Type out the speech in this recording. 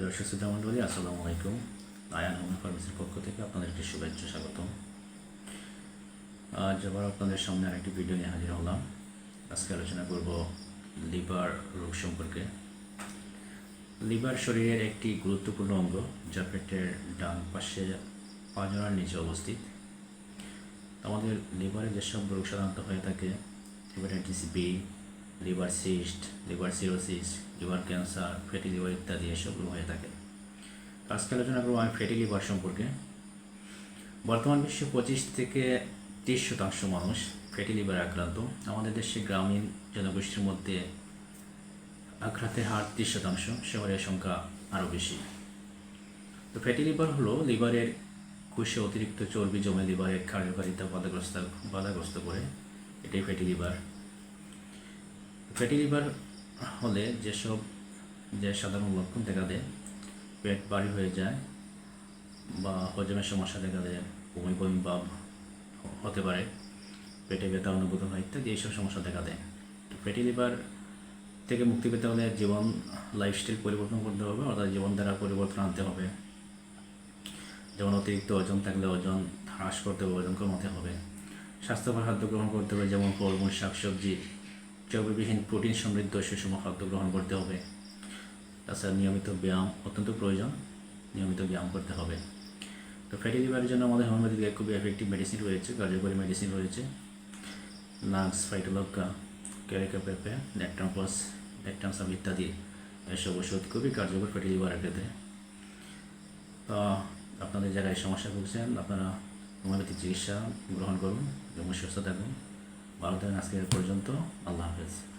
দর্শক শ্রোতা আসসালামু আলাইকুম। আয়ান হোম ফার্মেসির পক্ষ থেকে আপনাদেরকে শুভেচ্ছা স্বাগতম। আজ আবার আপনাদের সামনে আরেকটি ভিডিও নিয়ে হাজির হলাম। আজকে আলোচনা করব লিভার রোগ সম্পর্কে। লিভার শরীরের একটি গুরুত্বপূর্ণ অঙ্গ, যা পেটের ডান পাশে পাঁজরার নিচে অবস্থিত। আমাদের লিভারে যেসব রোগ সাধারণত হয়ে থাকে hepatitis B liver cyst, liver cirrhosis, liver cancer, fatty liver ইত্যাদি এসবগুলো হয়ে থাকে। আজকে আলোচনা করব আমি ফ্যাটি লিভার সম্পর্কে। বর্তমান বিশ্বে পঁচিশ থেকে তিরিশ শতাংশ মানুষ ফ্যাটি লিভার আক্রান্ত। আমাদের দেশে গ্রামীণ জনগোষ্ঠীর মধ্যে আক্রান্তের হার তিরিশ শতাংশ, শহরের সংখ্যা আরও বেশি। তো ফ্যাটি লিভার হলো লিভারের কোষে অতিরিক্ত চর্বি জমে লিভারের কার্যকারিতা বাধাগ্রস্ত বাধাগ্রস্ত করে। এটাই ফ্যাটি লিভার। ফ্যাটি লিভার হলে যেসব যে সাধারণ লক্ষণ দেখা দেয়, পেট ভারী হয়ে যায় বা হজমের সমস্যা দেখা দেয়, বমি বমি ভাব হতে পারে, পেটে ব্যথা অনুভূত হয় ইত্যাদি এইসব সমস্যা দেখা দেয়। তো ফ্যাটি লিভার থেকে মুক্তি পেতে হলে জীবন লাইফস্টাইল পরিবর্তন করতে হবে, অর্থাৎ জীবনধারা পরিবর্তন আনতে হবে। যেমন অতিরিক্ত ওজন থাকলে ওজন হ্রাস করতে হবে, ওজন কমাতে হবে। স্বাস্থ্যকর খাদ্য গ্রহণ করতে হবে, যেমন ফলমূল, শাকসবজি চর্বিবিহীন প্রোটিন সমৃদ্ধ সুষম খাদ্য গ্রহণ করতে হবে। তাছাড়া নিয়মিত ব্যায়াম অত্যন্ত প্রয়োজন। নিয়মিত ব্যায়াম করতে হবে। তো ফ্যাটি লিভারের জন্য আমাদের হোমিওপ্যাথিতে খুবই এফেক্টিভ মেডিসিন রয়েছে, কার্যকরী মেডিসিন রয়েছে। নাক্স ফাইটোলক্কা ক্যারিকা পেপে ল্যাকটাম্পাস ল্যাকটামসাম ইত্যাদি এসব ওষুধ খুবই কার্যকর ফ্যাটি লিভারের ক্ষেত্রে। তো আপনাদের যারা এই সমস্যা ভুগছেন, আপনারা হোমিওপ্যাথিক চিকিৎসা গ্রহণ করুন এবং সুস্থ থাকুন। ভালো থাকেন আজকে পর্যন্ত। আল্লাহ হাফেজ।